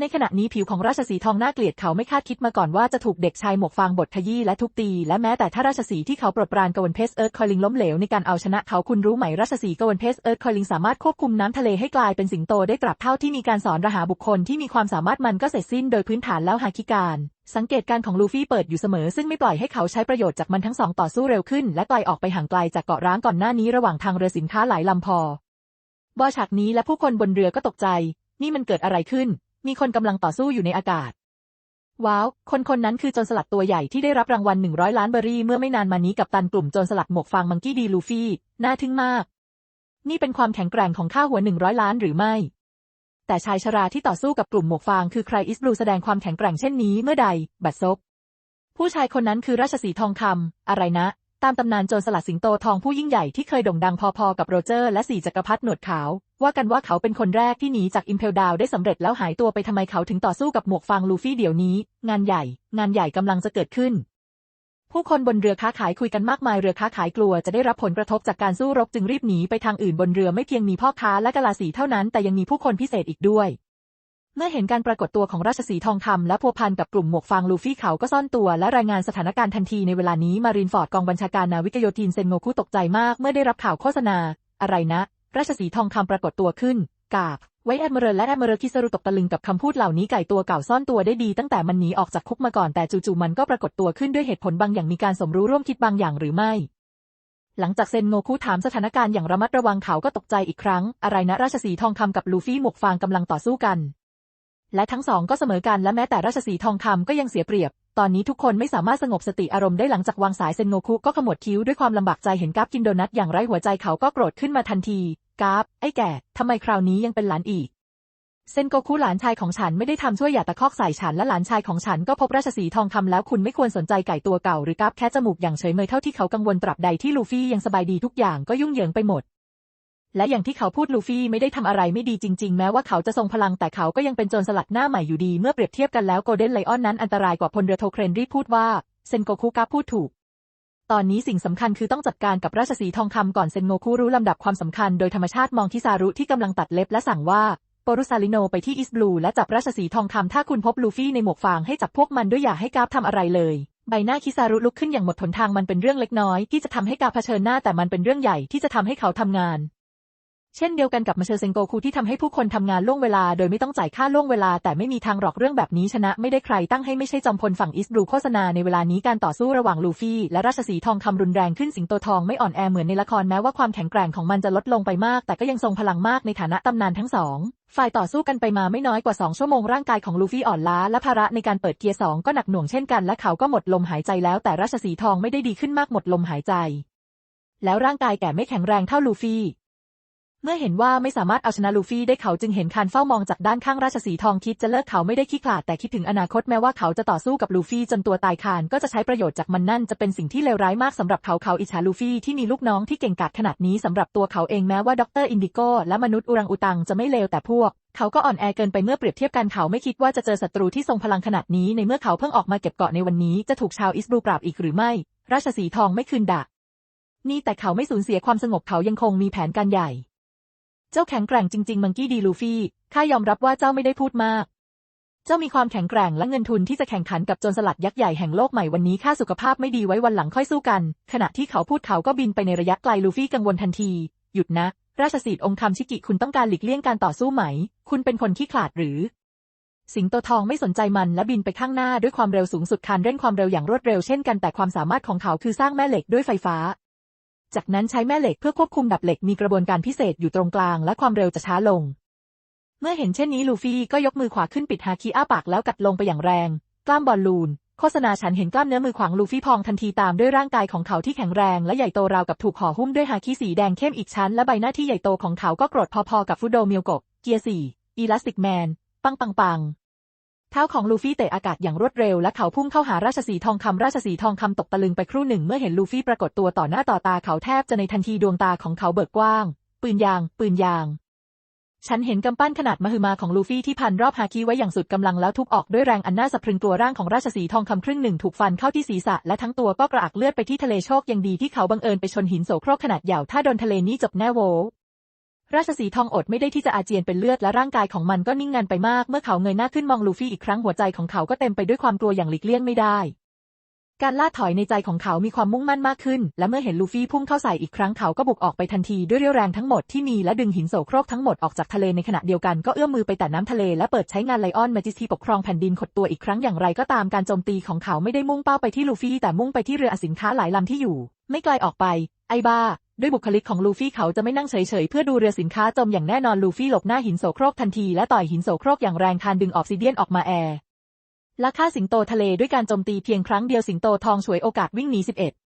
ในขณะนี้ผิวของราชสีทองน่าเกลียดเขาไม่คาดคิดมาก่อนว่าจะถูกเด็กชายหมวกฟางบดขยี้และทุบตี และแม้แต่ถ้าราชสีที่เขาปรดปรานกวนเพสเอิร์ธคอยลิงล้มเหลวในการเอาชนะเขาคุณรู้ไหมราชสีกวนเพสเอิร์ธคอยลิงสามารถควบคุมน้ำทะเลให้กลายเป็นสิงโตได้ตราบเท่าที่มีการสอนระหาบุคคลที่มีความสามารถมันก็เสร็จสิ้นโดยพื้นฐานแล้วฮาคิการ สังเกตการของลูฟี่เปิดอยู่เสมอ ซึ่งไม่ปล่อยให้เขาใช้ประโยชน์จากมันทั้งสองต่อสู้เร็วขึ้น และไกลออกไปห่างไกลจากเกาะร้างก่อนหน้านี้ระหว่างทางเรือสินค้าหลายลำพอบอฉากนี้และผู้คนบนเรือก็ตกใจ นี่มันเกิดอะไรขึ้น มีคนกำลังต่อสู้อยู่ในอากาศ ว้าว คนคนนั้นคือโจรสลัดตัวใหญ่ที่ได้รับรางวัลหนึ่งร้อยล้านเบอร์รี่เมื่อไม่นานมานี้กับตันกลุ่มโจรสลัดหมวกฟางมังกี้ดีลูฟี่ น่าทึ่งมาก นี่เป็นความแข็งแกร่งของข้าหัวหนึ่งร้อยล้านหรือไม่ แต่ชายชราที่ต่อสู้กับกลุ่มหมวกฟางคือใครอิสบลูแสดงความแข็งแกร่งเช่นนี้เมื่อใด บัดซบผู้ชายคนนั้นคือราชสีทองคำอะไรนะ ตามตำนานโจรสลัดสิงโตทองผู้ยิ่งใหญ่ที่เคยโด่งดังพอๆกับโรเจอร์และสี่จักรพรรดิหนวดขาว ว่ากันว่าเขาเป็นคนแรกที่หนีจากอิมเพลดาวได้สำเร็จแล้วหายตัวไปทำไมเขาถึงต่อสู้กับหมวกฟางลูฟี่เดี๋ยวนี้ งานใหญ่ งานใหญ่กำลังจะเกิดขึ้น ผู้คนบนเรือค้าขายคุยกันมากมายเรือค้าขายกลัวจะได้รับผลกระทบจากการสู้รบจึงรีบหนีไปทางอื่นบนเรือไม่เพียงมีพ่อค้าและกะลาสีเท่านั้นแต่ยังมีผู้คนพิเศษอีกด้วย เมื่อเห็นการปรากฏตัวของราชสีทองคำและพัวพันกับกลุ่มหมวกฟางลูฟี่เขาก็ซ่อนตัวและรายงานสถานการณ์ทันทีในเวลานี้มารินฟอร์ดกองบัญชาการนาวิกโยธินเซนโงคุตกใจมากเมื่อได้รับข่าวโฆษณา อะไรนะ ราชสีทองคำปรากฏตัวขึ้น กากไว้แอดมิเรลและแอดมิเรลคิสรุตกตะลึงกับคำพูดเหล่านี้ไก่ตัวเก่าซ่อนตัวได้ดีตั้งแต่มันหนีออกจากคุกมาก่อนแต่จู่ๆมันก็ปรากฏตัวขึ้นด้วยเหตุผลบางอย่างมีการสมรู้ร่วมคิดบางอย่างหรือไม่หลังจากเซนโงคุถามสถานการณ์อย่างระมัดระวังเขาก็ตกใจอีกครั้ง อะไรนะราชสีทองคำกับลูฟี่หมวกฟางกำลังต่อสู้กัน และทั้งสองก็เสมอกันและแม้แต่ราชสีทองคำก็ยังเสียเปรียบ ตอนนี้ทุกคนไม่สามารถสงบสติอารมณ์ได้หลังจากวางสายเซนโงคุก็ขมวดคิ้วด้วยความลำบากใจเห็นกราฟกินโดนัทอย่างไร้หัวใจเขาก็โกรธขึ้นมาทันทีกราฟไอ้แก่ทำไมคราวนี้ยังเป็นหลานอีก เซนโกคุหลานชายของฉันไม่ได้ทำช่วยอย่าตะคอกใส่ฉันและหลานชายของฉันก็พบราชสีทองคำแล้วคุณไม่ควรสนใจไก่ตัวเก่าหรือกราฟแค่จมูกอย่างเฉยเมยเท่าที่เขากังวลตราบใดที่ลูฟี่ยังสบายดีทุกอย่างก็ยุ่งเหยิงไปหมด และอย่างที่เขาพูดลูฟี่ไม่ได้ทำอะไรไม่ดีจริง ๆ แม้ว่าเขาจะทรงพลังแต่เขาก็ยังเป็นโจรสลัดหน้าใหม่อยู่ดีเมื่อเปรียบเทียบกันแล้วโกลเด้นไลออนนั้นอันตรายกว่าพลเรือโทเครนรีพูดว่าเซนโกคุกาพูดถูก ตอนนี้สิ่งสำคัญคือต้องจัดการกับราชสีทองคำก่อนเซนโงคุรู้ลำดับความสำคัญโดยธรรมชาติมองคิซารุที่กำลังตัดเล็บและสั่งว่าโปรุซาลิโนไปที่อิสบลูและจับราชสีทองคำถ้าคุณพบลูฟี่ในหมวกฟางให้จับพวกมันด้วยอย่าให้กาฟทำอะไรเลยใบหน้าคิซารุลุกขึ้นอย่างหมดหนทางมันเป็นเรื่องเล็กน้อยที่จะทำให้กาเผชิญหน้าแต่มันเป็นเรื่องใหญ่ที่จะทำให้เขาทำงาน เช่นเดียวกันกับมาเชอร์เซงโกคูที่ทำให้ผู้คนทำงานล่วงเวลาโดยไม่ต้องจ่ายค่าล่วงเวลา แต่ไม่มีทางหรอกเรื่องแบบนี้ชนะไม่ได้ใครตั้งให้ไม่ใช่จอมพลฝั่งอิสบลูโฆษณาในเวลานี้การต่อสู้ระหว่างลูฟี่และราชสีทองคำรุนแรงขึ้นสิงโตทองไม่อ่อนแอเหมือนในละครแม้ว่าความแข็งแกร่งของมันจะลดลงไปมาก แต่ก็ยังทรงพลังมากในฐานะตำนานทั้งสองฝ่ายต่อสู้กันไปมาไม่น้อยกว่า 2 ชั่วโมงร่างกายของลูฟี่อ่อนล้าและภาระในการเปิดเกียร์สองก็หนักหน่วงเช่นกันและเขาก็หมดลมหายใจแล้วแต่ราชสีทองไม่ได้ดีขึ้นมากหมดลมหายใจ แล้วร่างกายแก่ไม่แข็งแรงเท่าลูฟี่ เมื่อเห็นว่าไม่สามารถเอาชนะลูฟี่ได้เขาจึงเห็นคานเฝ้ามองจากด้านข้างราชสีทองคิดจะเลิกเขาไม่ได้ขี้ขลาดแต่คิดถึงอนาคตแม้ว่าเขาจะต่อสู้กับลูฟี่จนตัวตายคานก็จะใช้ประโยชน์จากมันนั่นจะเป็นสิ่งที่เลวร้ายมากสำหรับเขาเขาอิจฉาลูฟี่ที่มีลูกน้องที่เก่งกาจขนาดนี้สำหรับตัวเขาเองแม้ว่าด็อกเตอร์อินดิโกและมนุษย์อุรังอุตังจะไม่เลวแต่พวกเขาก็อ่อนแอเกินไปเมื่อเปรียบเทียบกันเขาไม่คิดว่าจะเจอศัตรูที่ทรงพลังขนาดนี้ในเมื่อเขาเพิ่งออกมาเก็บเกาะในวันนี้จะถูกชาวอิสบูปราบอีกหรือไม่ ราชสีทองไม่คืนดะนี่แต่เขาไม่สูญเสียความสงบเขายังคงมีแผนการใหญ่ เจ้าแข็งแกร่งจริงๆ มังกี้ดีลูฟี่ ข้ายอมรับว่าเจ้าไม่ได้พูดมาก เจ้ามีความแข็งแกร่งและเงินทุนที่จะแข่งขันกับโจรสลัดยักษ์ใหญ่แห่งโลกใหม่วันนี้ข้าสุขภาพไม่ดีไว้วันหลังค่อยสู้กัน ขณะที่เขาพูดเขาก็บินไปในระยะไกลลูฟี่กังวลทันที หยุดนะ ราชสีห์องค์คำชิกิคุณต้องการหลีกเลี่ยงการต่อสู้ไหม คุณเป็นคนขี้ขลาดหรือ สิงโตทองไม่สนใจมันและบินไปข้างหน้าด้วยความเร็วสูงสุดคานเร่งความเร็วอย่างรวดเร็วเช่นกันแต่ความสามารถของเขาคือสร้างแม่เหล็กด้วยไฟฟ้า จากนั้นใช้แม่เหล็กเพื่อควบคุมดับเหล็กมีกระบวนการพิเศษอยู่ตรงกลางและความเร็วจะช้าลง เมื่อเห็นเช่นนี้ลูฟี่ก็ยกมือขวาขึ้นปิดฮาคิอ้าปากแล้วกัดลงไปอย่างแรง กล้ามบอลลูน โฆษณาฉันเห็นกล้ามเนื้อมือขวางลูฟี่พองทันทีตามด้วยร่างกายของเขาที่แข็งแรงและใหญ่โตราวกับถูกห่อหุ้มด้วยฮาคิสีแดงเข้มอีกชั้นและใบหน้าที่ใหญ่โตของเขาก็โกรธพอๆกับฟุโดมิโยโกะเกียร์สี่อีลาสติกแมน ปังปังปัง เท้าของลูฟี่เตะอากาศอย่างรวดเร็วและเขาพุ่งเข้าหาราชสีทองคำราชสีทองคำตกตะลึงไปครู่หนึ่งเมื่อเห็นลูฟี่ปรากฏตัวต่อหน้าต่อตาเขาแทบจะในทันทีดวงตาของเขาเบิกกว้าง ปืนยาง ปืนยาง ฉันเห็นกำปั้นขนาดมหึมาของลูฟี่ที่พันรอบฮาคิไว้อย่างสุดกำลังแล้วทุบออกด้วยแรงอันน่าสะพรึงกลัวร่างของราชสีทองคำครึ่งหนึ่งถูกฟันเข้าที่ศีรษะและทั้งตัวก็กระอักเลือดไปที่ทะเลโชคยังดีที่เขาบังเอิญไปชนหินโสโครกขนาดใหญ่ถ้าโดนทะเลนี้จบแน่โว ราชสีทองอดไม่ได้ที่จะอาเจียนเป็นเลือดและร่างกายของมันก็นิ่งงันไปมากเมื่อเขาเงยหน้าขึ้นมองลูฟี่อีกครั้งหัวใจของเขาก็เต็มไปด้วยความกลัวอย่างหลีกเลี่ยงไม่ได้ การล่าถอยในใจของเขามีความมุ่งมั่นมากขึ้น และเมื่อเห็นลูฟี่พุ่งเข้าใส่อีกครั้งเขาก็บุกออกไปทันทีด้วยเรี่ยวแรงทั้งหมดที่มีและดึงหินโสโครกทั้งหมดออกจากทะเลในขณะเดียวกันก็เอื้อมมือไปแต่น้ำทะเลและเปิดใช้งานไลออนแมจิสทีปกครองแผ่นดินขดตัวอีกครั้งอย่างไรก็ตามการโจมตีของเขาไม่ได้มุ่งเป้าไปที่ลูฟี่แต่มุ่งไปที่เรืออสินค้าหลายลำที่อยู่ ไม่ไกลออกไป ไอ้บ้า ด้วยบุคลิกของลูฟี่เขาจะไม่นั่งเฉยๆ เพื่อดูเรือสินค้าจมอย่างแน่นอนลูฟี่หลบหน้าหินโสโครกทันทีและต่อยหินโสโครกอย่างแรงทานดึงออกซิเดียนออกมาแอร์และฆ่าสิงโตทะเลด้วยการโจมตีเพียงครั้งเดียวสิงโตทองฉวยโอกาสวิ่งหนี11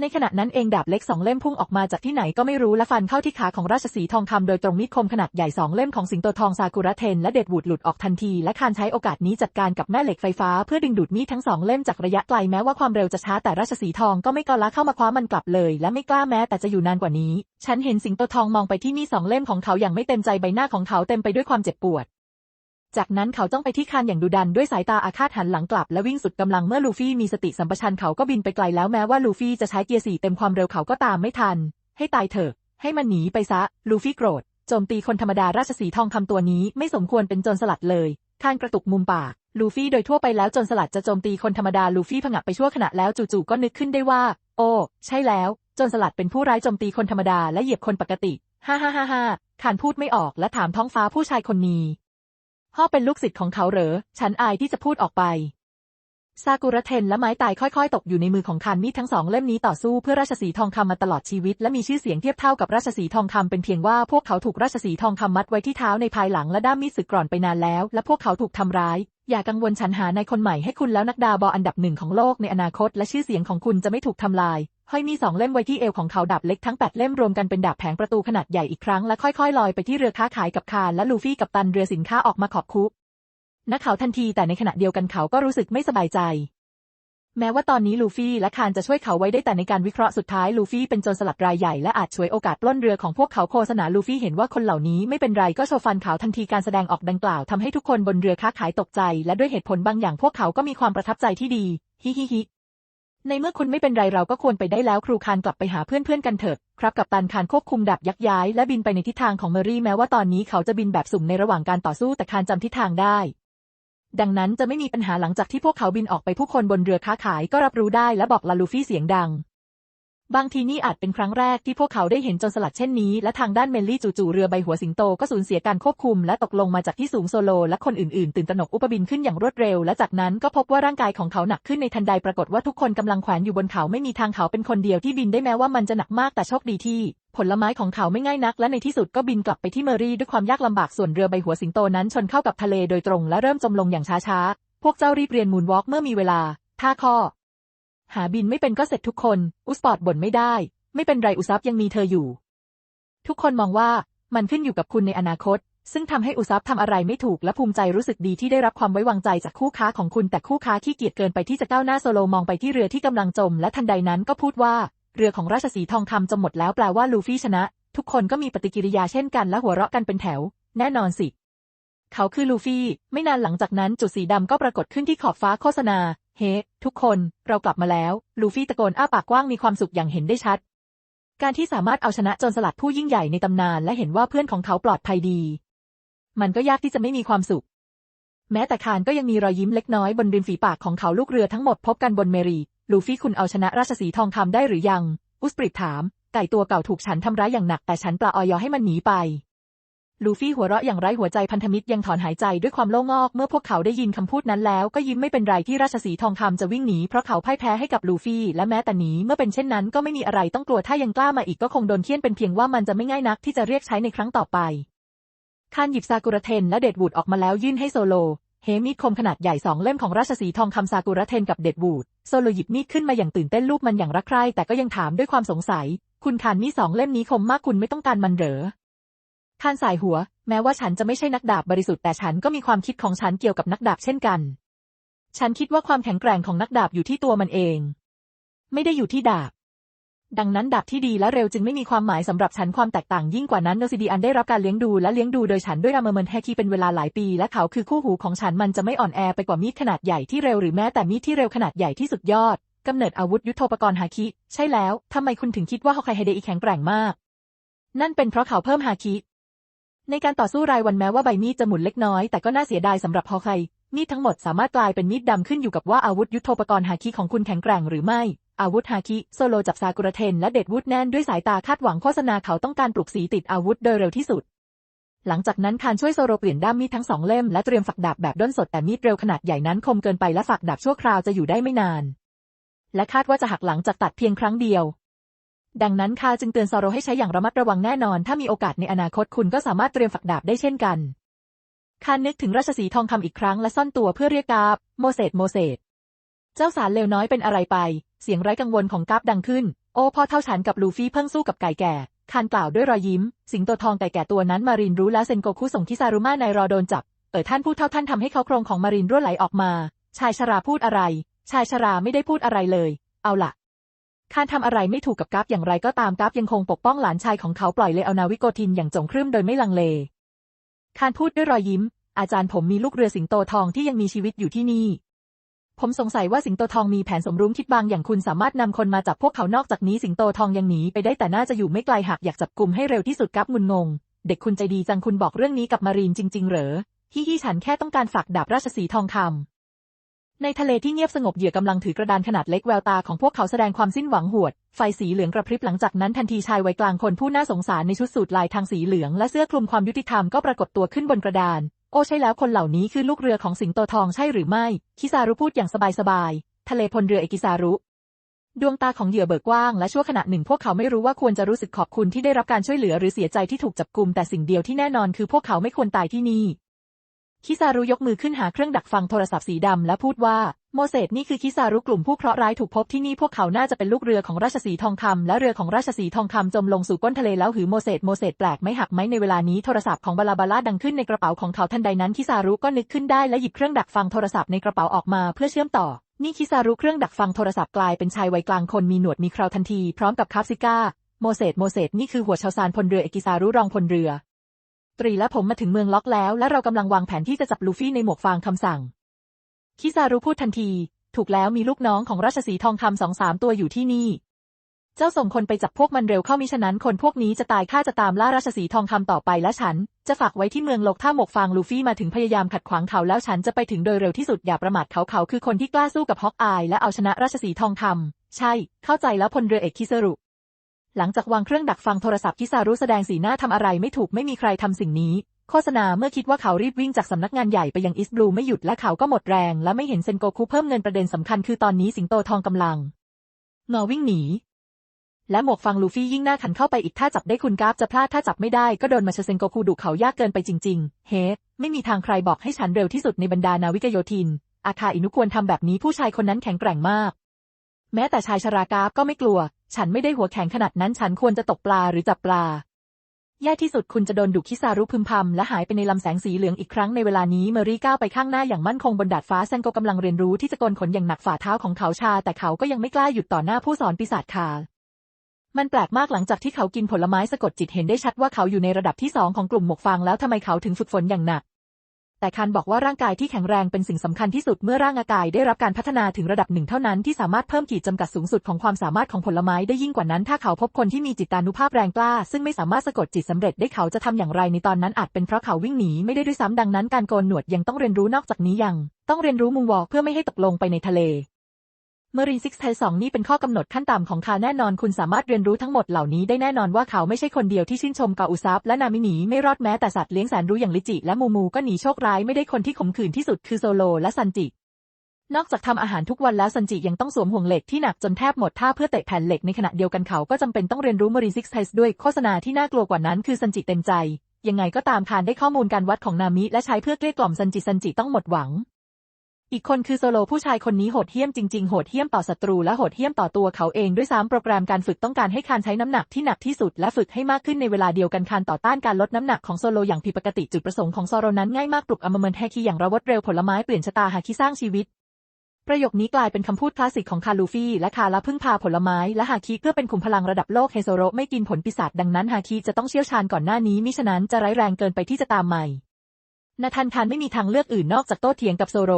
ในขณะนั้นเองดาบเล็กสองเล่มพุ่งออกมาจากที่ไหนก็ไม่รู้และฟันเข้าที่ขาของราชสีทองคำโดยตรงมีดคมขนาดใหญ่สองเล่มของสิงโตทองซากุระเทนและเด็ดวูดหลุดออกทันทีและคานใช้โอกาสนี้จัดการกับแม่เหล็กไฟฟ้าเพื่อดึงดูดมีดทั้งสองเล่มจากระยะไกลแม้ว่าความเร็วจะช้าแต่ราชสีทองก็ไม่กล้าเข้ามาคว้ามันกลับเลย และไม่กล้าแม้แต่จะอยู่นานกว่านี้ ฉันเห็นสิงโตทองมองไปที่มีดสองเล่มของเขาอย่างไม่เต็มใจใบหน้าของเขาเต็มไปด้วยความเจ็บปวด จากนั้นเขาจ้องไปที่คานอย่างดุดันด้วยสายตาอาฆาตหันหลังกลับและวิ่งสุดกำลังเมื่อลูฟี่มีสติสัมปชัญญะเขาก็บินไปไกลแล้วแม้ว่าลูฟี่จะใช้เกียร์สี่เต็มความเร็วเขาก็ตามไม่ทัน ให้ตายเถอะ ให้มันหนีไปซะ ลูฟี่โกรธโจมตีคนธรรมดาราชสีทองคำตัวนี้ไม่สมควรเป็นโจรสลัดเลยคานกระตุกมุมปากลูฟี่โดยทั่วไปแล้วโจรสลัดจะโจมตีคนธรรมดาลูฟี่ผงะไปชั่วขณะแล้วจู่ๆก็นึกขึ้นได้ว่า โอ้ ใช่แล้วโจรสลัดเป็นผู้ร้ายโจมตีคนธรรมดาและเหยียบคนปกติ ฮ่าฮ่าฮ่าฮ่าคานพูดไม่ออกและถามท้องฟ้าผู้ชายคนนี้ พ่อเป็นลูกศิษย์ของเขาเหรอ ฉันอายที่จะพูดออกไป ซากุระเทนและไม้ตายค่อยๆ ตกอยู่ในมือของคานมีดทั้งสองเล่มนี้ต่อสู้เพื่อราชสีทองคำมาตลอดชีวิตและมีชื่อเสียงเทียบเท่ากับราชสีทองคำเป็นเพียงว่าพวกเขาถูกราชสีทองคำมัดไว้ที่เท้าในภายหลังและด้ามมีดสึกกร่อนไปนานแล้ว และพวกเขาถูกทำร้าย อย่ากังวลฉันหานายคนใหม่ให้คุณแล้วนักดาบออันดับหนึ่งของโลกในอนาคต และชื่อเสียงของคุณจะไม่ถูกทำลายห้อยมีสองเล่มไว้ที่เอวของเขาดาบเล็กทั้งแปดเล่มรวมกันเป็นดาบแผงประตูขนาดใหญ่อีกครั้งและค่อยๆลอยไปที่เรือค้าขายกับคานและลูฟี่กับตันเรือสินค้าออกมาขอบคุ นักเขาทันทีแต่ในขณะเดียวกันเขาก็รู้สึกไม่สบายใจ แม้ว่าตอนนี้ลูฟี่และคานจะช่วยเขาไว้ได้แต่ในการวิเคราะห์สุดท้ายลูฟี่เป็นโจรสลัดรายใหญ่และอาจช่วยโอกาสปล้นเรือของพวกเขาโฆษณาลูฟี่เห็นว่าคนเหล่านี้ไม่เป็นไรก็โชว์ฟันขาวทันทีการแสดงออกดังกล่าวทำให้ทุกคนบนเรือค้าขายตกใจ และด้วยเหตุผลบางอย่างพวกเขาก็มีความประทับใจที่ดี ฮิฮิฮิในเมื่อคุณไม่เป็นไรเราก็ควรไปได้แล้วครูคานกลับไปหาเพื่อนๆกันเถิดครับกับตันคานควบคุมดับยักย้ายและบินไปในทิศทางของเมอรี่แม้ว่าตอนนี้เขาจะบินแบบสุ่มในระหว่างการต่อสู้แต่คานจำทิศทางได้ ดังนั้นจะไม่มีปัญหาหลังจากที่พวกเขาบินออกไปผู้คนบนเรือค้าขายก็รับรู้ได้และบอกลาลูฟี่เสียงดัง บางทีนี่อาจเป็นครั้งแรกที่พวกเขาได้เห็นจรสลัดเช่นนี้ และทางด้านเมลลี่จู่ๆเรือใบหัวสิงโตก็สูญเสียการควบคุมและตกลงมาจากที่สูงโซโล และคนอื่นๆ ตื่นตระหนกอุปบินขึ้นอย่างรวดเร็ว และจากนั้นก็พบว่าร่างกายของเขาหนักขึ้นในทันใดปรากฏว่าทุกคนกำลังแขวนอยู่บนเขาไม่มีทางเขาเป็นคนเดียวที่บินได้แม้ว่ามันจะหนักมากแต่โชคดีที่ผลไม้ของเขาไม่ง่ายนัก และในที่สุดก็บินกลับไปที่เมอรี่ด้วยความยากลำบากส่วนเรือใบหัวสิงโตนั้นชนเข้ากับทะเลโดยตรงและเริ่มจมลงอย่างช้าๆพวกเจ้ารีบเรียนมูนวอล์กเมื่อมีเวลาท่าข้อ หาบินไม่เป็นก็เสร็จทุกคน อุสปอร์ตบ่นไม่ได้ ไม่เป็นไรอุซับยังมีเธออยู่ ทุกคนมองว่ามันขึ้นอยู่กับคุณในอนาคต ซึ่งทำให้อุซับทำอะไรไม่ถูกและภูมิใจรู้สึกดีที่ได้รับความไว้วางใจจากคู่ค้าของคุณแต่คู่ค้าขี้เกียจเกินไปที่จะก้าวหน้าโซโลมองไปที่เรือที่กำลังจม และทันใดนั้นก็พูดว่า เรือของราชสีทองคำจมหมดแล้วแปลว่าลูฟี่ชนะ ทุกคนก็มีปฏิกิริยาเช่นกันและหัวเราะกันเป็นแถว แน่นอนสิเขาคือลูฟี่ ไม่นานหลังจากนั้นจุดสีดำก็ปรากฏขึ้นที่ขอบฟ้าโฆษณา เฮ้ ทุกคนเรากลับมาแล้ว ลูฟี่ตะโกนอ้าปากกว้างมีความสุขอย่างเห็นได้ชัด การที่สามารถเอาชนะจรสลัดผู้ยิ่งใหญ่ในตำนานและเห็นว่าเพื่อนของเขาปลอดภัยดี มันก็ยากที่จะไม่มีความสุข แม้แต่คานก็ยังมีรอยยิ้มเล็กน้อยบนริมฝีปากของเขาลูกเรือทั้งหมดพบกันบนเมรี ลูฟี่คุณเอาชนะราชสีทองคำได้หรือยัง อุสปริตถาม ไก่ตัวเก่าถูกฉันทำร้ายอย่างหนักแต่ฉันปลาออยอให้มันหนีไป ลูฟี่หัวเราะอย่างไร้หัวใจพันธมิตรยังถอนหายใจด้วยความโล่งอกเมื่อพวกเขาได้ยินคำพูดนั้นแล้วก็ยิ้มไม่เป็นไรที่ราชสีทองคำจะวิ่งหนีเพราะเขาพ่ายแพ้ให้กับลูฟี่และแม้แต่หนีเมื่อเป็นเช่นนั้นก็ไม่มีอะไรต้องกลัวถ้ายังกล้ามาอีกก็คงโดนเคี่ยนเป็นเพียงว่ามันจะไม่ง่ายนักที่จะเรียกใช้ในครั้งต่อไปคานหยิบซากุระเทนและเดดวูดออกมาแล้วยื่นให้โซโลเฮมีดคมขนาดใหญ่สองเล่มของราชสีทองคำซากุระเทนกับเดดวูดโซโลหยิบมีดขึ้นมาอย่างตื่นเต้นลูบมันอย่างรักใคร่แต่ก็ยังถามด้วยความสงสัย คุณคานมีสองเล่มนี้คมมากคุณไม่ต้องการมันเหรอ คานสายหัว แม้ว่าฉันจะไม่ใช่นักดาบบริสุทธิ์แต่ฉันก็มีความคิดของฉันเกี่ยวกับนักดาบเช่นกัน ฉันคิดว่าความแข็งแกร่งของนักดาบอยู่ที่ตัวมันเอง ไม่ได้อยู่ที่ดาบ ดังนั้นดาบที่ดีและเร็วจึงไม่มีความหมายสำหรับฉันความแตกต่างยิ่งกว่านั้นเนซิดีอันได้รับการเลี้ยงดูและเลี้ยงดูโดยฉันด้วยรามเมอร์เมนแฮคีเป็นเวลาหลายปีและเขาคือคู่หูของฉันมันจะไม่อ่อนแอไปกว่ามีดขนาดใหญ่ที่เร็วหรือแม้แต่มีดที่เร็วขนาดใหญ่ที่สุดยอดกำเนิดอาวุธยุทโธปกรณ์ฮาคิ ใช่แล้วทำไมคุณถึงคิดว่าฮอกไกเฮเดอีแข็งแกร่งมาก นั่นเป็นเพราะเขาเพิ่มฮาคิ ในการต่อสู้รายวันแม้ว่าใบมีดจะหมุนเล็กน้อยแต่ก็น่าเสียดายสำหรับฮอไคมีดทั้งหมดสามารถกลายเป็นมีดดำขึ้นอยู่กับว่าอาวุธยุทโธปกรณ์ฮาคิของคุณแข็งแกร่งหรือไม่ อาวุธฮาคิโซโลจับซากุระเทนและเด็ดวุฒแน่นด้วยสายตาคาดหวังโฆษณาเขาต้องการปลุกสีติดอาวุธโดยเร็วที่สุด หลังจากนั้นคานช่วยโซโลเปลี่ยนด้ามมีดทั้งสองเล่มและเตรียมฝักดาบแบบด้นสดแต่มีดเร็วขนาดใหญ่นั้นคมเกินไปและฝักดาบชั่วคราวจะอยู่ได้ไม่นาน และคาดว่าจะหักหลังจากตัดเพียงครั้งเดียว ดังนั้นคาจึงเตือนซาโรให้ใช้อย่างระมัดระวังแน่นอน ถ้ามีโอกาสในอนาคตคุณก็สามารถเตรียมฝักดาบได้เช่นกันคานึกถึงราชสีทองคำอีกครั้งและซ่อนตัวเพื่อเรียกกาบโมเสสโมเสสเจ้าสารเลวน้อยเป็นอะไรไป เสียงไร้กังวลของกาบดังขึ้น โอ้พ่อเท่าฉันกับลูฟี่เพิ่งสู้กับไก่แก่คานกล่าวด้วยรอยยิ้ม สิงโตทองไก่แก่ตัวนั้นมารินรู้แล้วเซนโกคุส่งคิซารุมาในรอโดนจับเออท่านพูดเท่าท่านทำให้เขาโครงของมารินรั่วไหลออกมา ชายชราพูดอะไร ชายชราไม่ได้พูดอะไรเลย เอาล่ะ คานทำอะไรไม่ถูกกับกัฟอย่างไรก็ตามกัฟยังคงปกป้องหลานชายของเขาปล่อยเลยเอานาวิโกทินอย่างจงครึ่มโดยไม่ลังเล คานพูดด้วยรอยยิ้ม อาจารย์ผมมีลูกเรือสิงโตทองที่ยังมีชีวิตอยู่ที่นี่ ผมสงสัยว่าสิงโตทองมีแผนสมรู้คิดบางอย่างคุณสามารถนำคนมาจับพวกเขานอกจากนี้สิงโตทองยังหนีไปได้แต่น่าจะอยู่ไม่ไกลหากอยากจับกลุ่มให้เร็วที่สุดกัฟงุนงง เด็กคุณใจดีจังคุณบอกเรื่องนี้กับมารีนจริง ๆ เหรอฮิฮิฉันแค่ต้องการฝากดาบราชสีทองคำ ในทะเลที่เงียบสงบเหยื่อกำลังถือกระดานขนาดเล็กแววตาของพวกเขาแสดงความสิ้นหวังหวด ไฟสีเหลืองกระพริบหลังจากนั้นทันทีชายวัยกลางคนผู้น่าสงสารในชุดสูทลายทางสีเหลืองและเสื้อคลุมความยุติธรรมก็ปรากฏตัวขึ้นบนกระดาน โอ้ใช่แล้วคนเหล่านี้คือลูกเรือของสิงโตทองใช่หรือไม่ คิซารุพูดอย่างสบายๆ ทะเลพลเรือเอกิซารุ ดวงตาของเหยื่อเบิกกว้างและชั่วขณะหนึ่งพวกเขาไม่รู้ว่าควรจะรู้สึกขอบคุณที่ได้รับการช่วยเหลือหรือเสียใจที่ถูกจับกุมแต่สิ่งเดียวที่แน่นอนคือพวกเขาไม่ควรตายที่นี่ คิซารุยกมือขึ้นหาเครื่องดักฟังโทรศัพท์สีดำและพูดว่า โมเสสนี่คือคิซารุกลุ่มผู้เคราะห์ร้ายถูกพบที่นี่พวกเขาน่าจะเป็นลูกเรือของราชสีทองคำและเรือของราชสีทองคำจมลงสู่ก้นทะเลแล้วหือโมเสสโมเสสแปลกไม่หักไหมในเวลานี้โทรศัพท์ของบาลาบาลาดังขึ้นในกระเป๋าของเขาทันใดนั้นคิซารุก็นึกขึ้นได้และหยิบเครื่องดักฟังโทรศัพท์ในกระเป๋าออกมาเพื่อเชื่อมต่อนี่คิซารุเครื่องดักฟังโทรศัพท์กลายเป็นชายวัยกลางคนมีหนวดมีเคราทันทีพร้อมกับคาฟซิก้าโมเสสโมเสสนี่คือหัวชาวซานพลเรือเอกิซารุรองพลเรือ ตรีและผมมาถึงเมืองล็อกแล้ว และเรากำลังวางแผนที่จะจับลูฟี่ในหมวกฟางคำสั่ง คิซารุพูดทันที ถูกแล้วมีลูกน้องของราชสีทองคำสองสามตัวอยู่ที่นี่ เจ้าส่งคนไปจับพวกมันเร็วเข้ามิฉะนั้นคนพวกนี้จะตายข้าจะตามล่าราชสีทองคำต่อไปและฉัน จะฝากไว้ที่เมืองลกถ้าหมวกฟางลูฟี่มาถึงพยายามขัดขวางเขาแล้วฉันจะไปถึงโดยเร็วที่สุดอย่าประมาทเขาเขาคือคนที่กล้าสู้กับฮอกอายและเอาชนะราชสีทองคำใช่ เข้าใจแล้วพลเรือเอกคิซารุ หลังจากวางเครื่องดักฟังโทรศัพท์คิซารุแสดงสีหน้าทำอะไรไม่ถูกไม่มีใครทำสิ่งนี้ โฆษณาเมื่อคิดว่าเขารีบวิ่งจากสำนักงานใหญ่ไปยังอิสบลูไม่หยุดและเขาก็หมดแรง และไม่เห็นเซนโกคุเพิ่มเงินประเด็นสำคัญคือตอนนี้สิงโตทองกำลังงอวิ่งหนี และหมวกฟังลูฟี่ยิ่งหน้าขันเข้าไปอีกถ้าจับได้คุณกราฟจะพลาดถ้าจับไม่ได้ก็โดนมาเชเซนโกคุดุเขายากเกินไปจริง ๆ เฮ้ไม่มีทางใครบอกให้ฉันเร็วที่สุดในบรรดานาวิกโยธิน อาคาอินุควรทำแบบนี้ผู้ชายคนนั้นแข็งแกร่งมาก แม้แต่ชายชรากราฟก็ไม่กลัว ฉันไม่ได้หัวแข็งขนาดนั้นฉันควรจะตกปลาหรือจับปลา แย่ที่สุดคุณจะโดนดุคิซารุพึมพำและหายไปในลำแสงสีเหลืองอีกครั้งในเวลานี้เมอรี่ก้าวไปข้างหน้าอย่างมั่นคงบนดาดฟ้าเซนโกกำลังเรียนรู้ที่จะโกนขนอย่างหนักฝ่าเท้าของเขาชา แต่เขาก็ยังไม่กล้าหยุดต่อหน้าผู้สอนปีศาจคามันแปลกมากหลังจากที่เขากินผลไม้สะกดจิตเห็นได้ชัดว่าเขาอยู่ในระดับที่สองของกลุ่มหมวกฟางแล้วทำไมเขาถึงฝึกฝนอย่างหนัก แต่คันบอกว่าร่างกายที่แข็งแรงเป็นสิ่งสำคัญที่สุดเมื่อร่างกายได้รับการพัฒนาถึงระดับหนึ่งเท่านั้นที่สามารถเพิ่มขีดจำกัดสูงสุดของความสามารถของผลไม้ได้ยิ่งกว่านั้น ถ้าเขาพบคนที่มีจิตตานุภาพแรงกล้า ซึ่งไม่สามารถสะกดจิตสำเร็จได้เขาจะทำอย่างไรในตอนนั้นอาจเป็นเพราะเขาวิ่งหนีไม่ได้ด้วยซ้ำดังนั้นการโกนหนวดยังต้องเรียนรู้นอกจากนี้ยัง ต้องเรียนรู้มุงวอล์กเพื่อไม่ให้ตกลงไปในทะเล เมอรีซิกไทสองนี่เป็นข้อกำหนดขั้นต่ำของคาแน่นอนคุณสามารถเรียนรู้ทั้งหมดเหล่านี้ได้แน่นอนว่าเขาไม่ใช่คนเดียวที่ชื่นชมกาอุซับและนามิหนีไม่รอดแม้แต่สัตว์เลี้ยงแสนรู้อย่างลิจิ และมูมูก็หนีโชคร้ายไม่ได้คนที่ขมขื่นที่สุดคือโซโลและซันจินอกจากทำอาหารทุกวันแล้วซันจิยังต้องสวมห่วงเหล็กที่หนักจนแทบหมดท่าเพื่อเตะแผ่นเหล็กในขณะเดียวกันเขาก็จำเป็นต้องเรียนรู้เมอรีซิกไทส์ด้วยโฆษณาที่น่ากลัวกว่านั้นคือซันจิเต็มใจ ยังไงก็ตามคานได้ข้อมูลการวัดของนามิและใช้เพื่อเกลี้ยกล่อมซันจิซันจิต้องหมดหวัง อีกคนคือโซโลผู้ชายคนนี้โหดเหี้ยมจริงๆ โหดเหี้ยมต่อศัตรูและโหดเหี้ยมต่อตัวเขาเองด้วยซ้ำโปรแกรมการฝึกต้องการให้คานใช้น้ำหนักที่หนักที่สุดและฝึกให้มากขึ้นในเวลาเดียวกันคานต่อต้านการลดน้ำหนักของโซโลอย่างผิดปกติจุดประสงค์ของโซโลนั้นง่ายมากปลุกอมเมนแฮคีอย่างระวดเร็วผลไม้เปลี่ยนชะตาหาคิสร้างชีวิต ประโยคนี้กลายเป็นคำพูดคลาสสิกของคาลูฟี่และคาละพึ่งพาผลไม้และฮาคิเพื่อเป็นขุมพลังระดับโลกเฮโซโรไม่กินผลปีศาจดังนั้นฮาคิจะต้องเชี่ยวชาญก่อนหน้านี้มิฉะนั้นจะร้ายแรงเกินไปที่จะตามใหม่นาธานคานไม่มีทางเลือกอื่นนอกจากโต้เถียงกับโซโร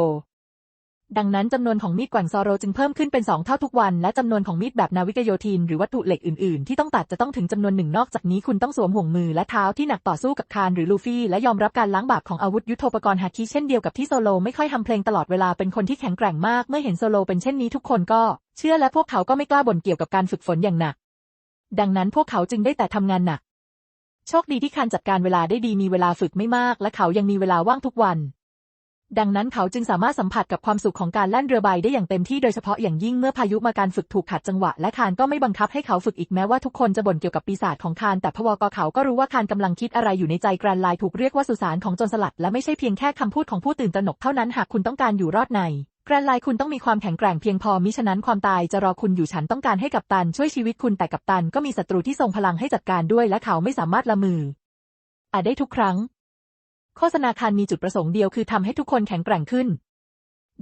ดังนั้นจำนวนของมีดแกว่งซอโรจึงเพิ่มขึ้นเป็นสองเท่าทุกวัน และจำนวนของมีดแบบนาวิกโยธินหรือวัตถุเหล็กอื่นๆ ที่ต้องตัดจะต้องถึงจำนวนหนึ่งนอกจากนี้คุณต้องสวมห่วงมือและเท้าที่หนักต่อสู้กับคานหรือลูฟี่และยอมรับการล้างบาปของอาวุธยุทโธปกรณ์ฮาคิเช่นเดียวกับที่โซโลไม่ค่อยทำเพลงตลอดเวลาเป็นคนที่แข็งแกร่งมากเมื่อเห็นโซโลเป็นเช่นนี้ทุกคนก็ เชื่อและพวกเขาก็ไม่กล้าบ่นเกี่ยวกับการฝึกฝนอย่างหนัก ดังนั้นพวกเขาจึงได้แต่ทำงานหนักโชคดีที่คานจัดการเวลาได้ดีมีเวลาฝึกไม่มาก และเขายังมีเวลาว่างทุกวัน ดังนั้นเขาจึงสามารถสัมผัสกับความสุขของการแล่นเรือใบได้อย่างเต็มที่โดยเฉพาะอย่างยิ่งเมื่อพายุมาการฝึกถูกขัดจังหวะและคานก็ไม่บังคับให้เขาฝึกอีกแม้ว่าทุกคนจะบ่นเกี่ยวกับปีศาจของคานแต่พวกเขาก็รู้ว่าคานกำลังคิดอะไรอยู่ในใจแกรนไลน์ถูกเรียกว่าสุสานของจรสลัดและไม่ใช่เพียงแค่คำพูดของผู้ตื่นตระหนกเท่านั้นหากคุณต้องการอยู่รอดในแกรนไลน์คุณต้องมีความแข็งแกร่งเพียงพอมิฉะนั้นความตายจะรอคุณอยู่ฉันต้องการให้กัปตันช่วยชีวิตคุณแต่กัปตันก็มีศัตรูที่ทรงพลังให้จัดการด้วยและเขาไม่สามารถละมืออาจได้ทุกครั้ง โฆษณาคารมีจุดประสงค์เดียวคือทำให้ทุกคนแข็งแกร่งขึ้น